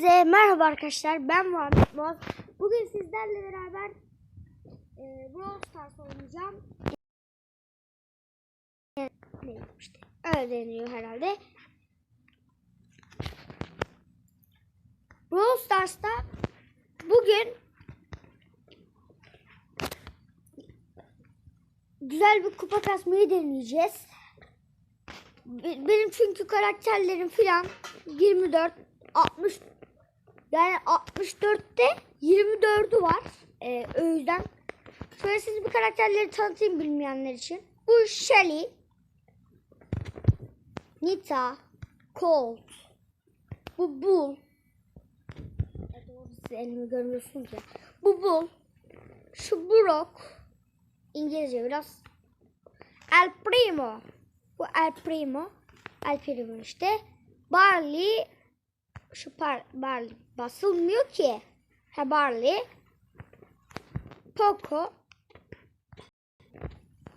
Hepinize merhaba arkadaşlar. Ben Muhammed Boz. Bugün sizlerle beraber e, Brawl Stars oynayacağım. Öyle deniyor herhalde. Brawl Stars'ta bugün güzel bir kupa kasmayı deneyeceğiz. Be- Benim çünkü karakterlerim filan 24 60 yani 64'te 24'ü var. Ee, o yüzden şöyle size bir karakterleri tanıtayım bilmeyenler için. Bu Shelly, Nita, Colt, bu Bull. Siz elimi görmüyorsunuz ya. Bu Bull, şu Brock, İngilizce biraz. El Primo, bu El Primo, El Primo işte. Barley, şu par Barley basılmıyor ki. Ha Barley. Poco.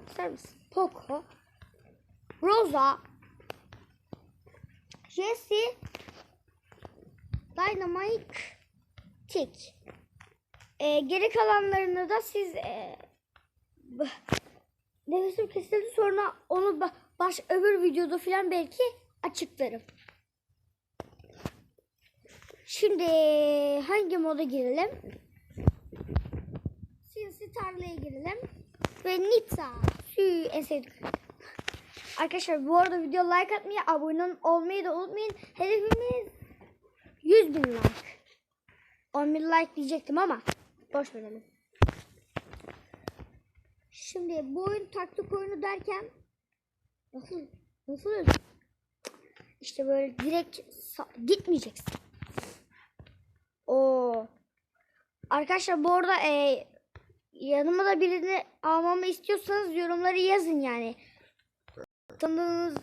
İster? Poco. Rosa. Jesse. Dynamite. Tick. Ee, geri kalanlarını da siz b- nefesim kesildi sonra onu ba- baş öbür videoda falan belki açıklarım. Şimdi hangi moda girelim? Sinsi tarlaya girelim. Ve Nita. Sü en sevdiğim. Arkadaşlar bu arada video like atmayı, abone olmayı da unutmayın. Hedefimiz 100 bin like. 10 bin like diyecektim ama boş verelim. Şimdi bu oyun taktik oyunu derken nasıl nasıl işte böyle direkt gitmeyeceksin. O Arkadaşlar bu arada e, yanıma da birini almamı istiyorsanız yorumları yazın yani. Tanıdığınız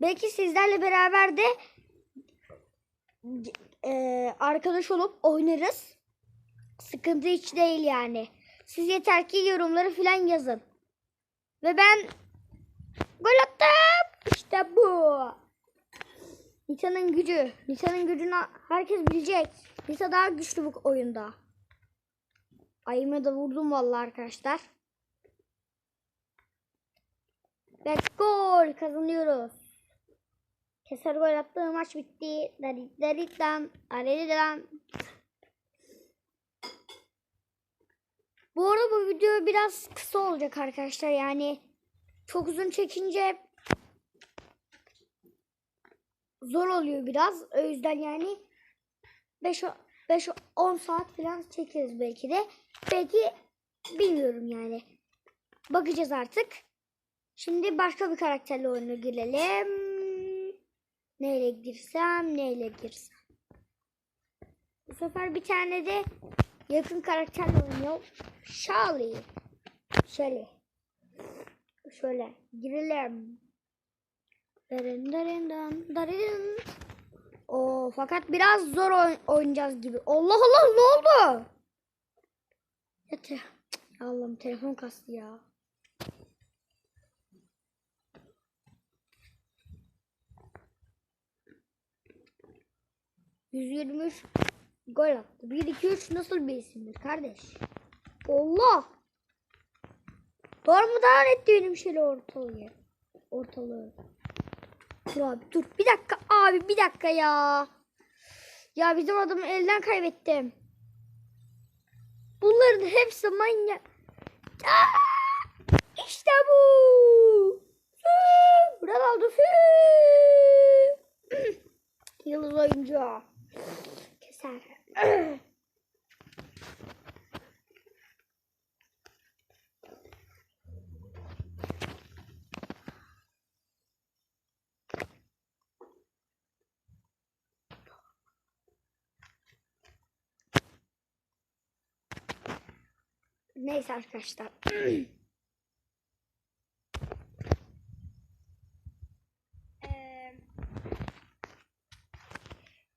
belki sizlerle beraber de e, arkadaş olup oynarız. Sıkıntı hiç değil yani. Siz yeter ki yorumları falan yazın. Ve ben gol attım. İşte bu. Nita'nın gücü. Nita'nın gücünü herkes bilecek. Nita daha güçlü bu oyunda. Ayıma da vurdum vallahi arkadaşlar. Ve gol kazanıyoruz. Keser gol attığı maç bitti. Darit daritten, areliden. Bu arada bu video biraz kısa olacak arkadaşlar. Yani çok uzun çekince zor oluyor biraz. O yüzden yani 5 5 10 saat falan çekeriz belki de. Belki bilmiyorum yani. Bakacağız artık. Şimdi başka bir karakterle oyuna girelim. Neyle girsem, neyle girsem. Bu sefer bir tane de yakın karakterle oynuyor. Charlie. Şöyle. Şöyle girelim. Darın darın darın darın. O fakat biraz zor oyn- oynayacağız gibi. Allah Allah ne oldu? Ya, te- Allah'ım telefon kastı ya. ...123 gol attı. 1 2 3 nasıl bir isimdir kardeş? Allah! Darmadağın etti benim şöyle ortalığı. Ortalığı. Dur abi dur. Bir dakika abi bir dakika ya. Ya bizim adamı elden kaybettim. Bunların hepsi manyak. Aa! İşte bu. Ronaldo! Yıldız oyuncu. Keser. Neyse arkadaşlar.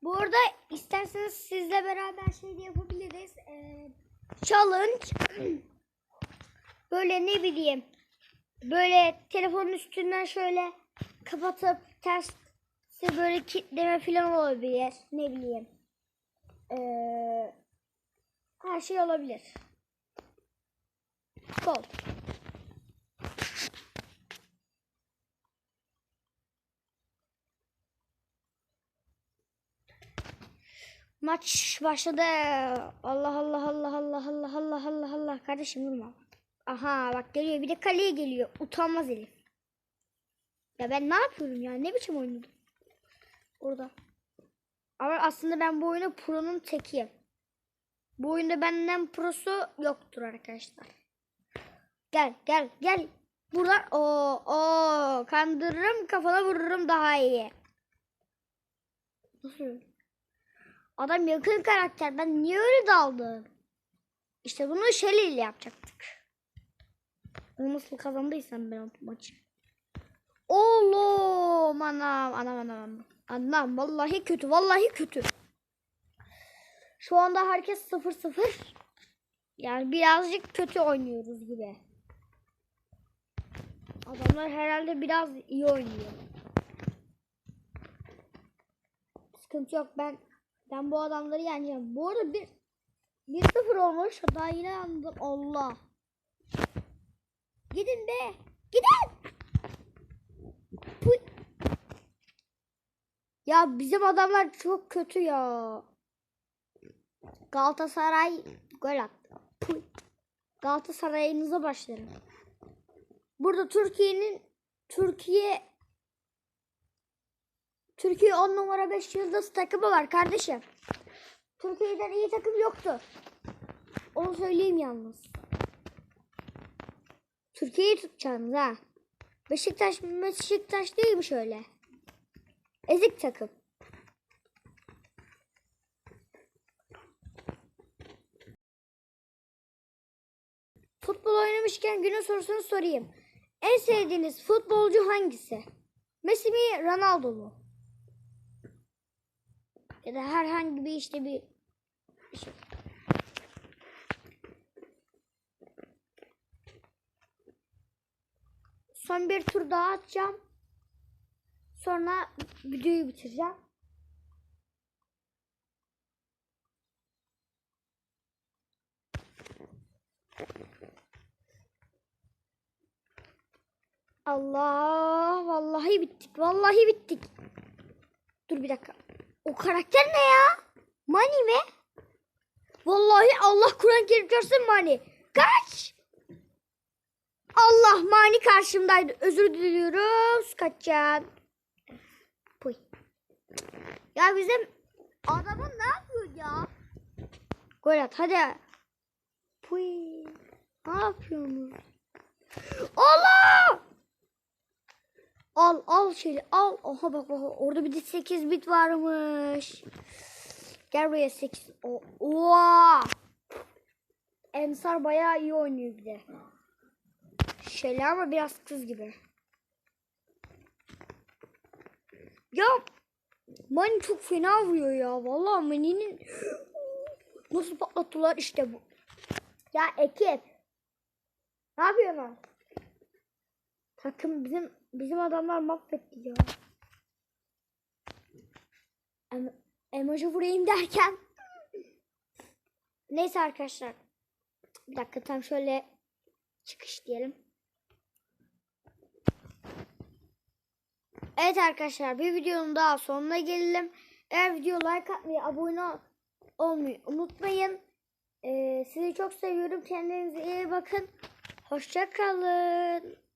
Bu arada isterseniz sizle beraber şey yapabiliriz. Eee, challenge. Böyle ne bileyim. Böyle telefonun üstünden şöyle kapatıp ters böyle kitleme falan olabilir. Ne bileyim. Ee, her şey olabilir. Gol. Maç başladı. Allah Allah Allah Allah Allah Allah Allah Allah. Kardeşim vurma. Aha bak geliyor. Bir de kaleye geliyor. Utanmaz Elif. Ya ben ne yapıyorum ya? Ne biçim oynuyorum? Orada. Ama aslında ben bu oyunu pro'nun tekiyim. Bu oyunda benden prosu yoktur arkadaşlar. Gel gel gel. Buradan o o kandırırım kafana vururum daha iyi. Nasıl? Adam yakın karakter. Ben niye öyle daldım? İşte bunu Shelly ile yapacaktık. Nasıl kazandıysam ben o maçı. Oğlum anam anam anam. Anam vallahi kötü vallahi kötü. Şu anda herkes 0-0. Yani birazcık kötü oynuyoruz gibi. Adamlar herhalde biraz iyi oynuyor. Sıkıntı yok ben ben bu adamları yeneceğim. Bu arada bir 1-0 olmuş. Daha yine yandım. Allah. Gidin be. Gidin. Puy. Ya bizim adamlar çok kötü ya. Galatasaray gol attı. Puy. Galatasaray'ınıza başlarım. Burada Türkiye'nin Türkiye Türkiye 10 numara 5 yıldız takımı var kardeşim. Türkiye'den iyi takım yoktu. Onu söyleyeyim yalnız. Türkiye'yi tutacaksınız ha. Beşiktaş Beşiktaş değilmiş öyle. Ezik takım. Futbol oynamışken günün sorusunu sorayım. En sevdiğiniz futbolcu hangisi? Messi mi, Ronaldo mu? Ya da herhangi bir işte bir şey. Son bir tur daha atacağım. Sonra videoyu bitireceğim. Allah vallahi bittik. Vallahi bittik. Dur bir dakika. O karakter ne ya? Mani mi? Vallahi Allah Kur'an Kerim görsün Mani. Kaç! Allah Mani karşımdaydı. Özür diliyoruz. Kaçacağım. Puy. Ya bizim adamın ne yapıyor ya? Gol at hadi. Puy. Ne yapıyorsunuz? Allah! Al al şeyi al. Oha bak bak orada bir de 8 bit varmış. Gel buraya 8. O Oha! Ensar bayağı iyi oynuyor bir de. Şöyle ama biraz kız gibi. Ya Mani çok fena vuruyor ya. Vallahi Mani'nin nasıl patlattılar işte bu. Ya ekip. Ne yapıyorsun? Takım bizim bizim adamlar mahvetti ya. Em emoji vurayım derken. Neyse arkadaşlar. Bir dakika tam şöyle çıkış diyelim. Evet arkadaşlar bir videonun daha sonuna gelelim. Eğer video like atmayı, abone olmayı unutmayın. Ee, sizi çok seviyorum. Kendinize iyi bakın. Hoşça kalın.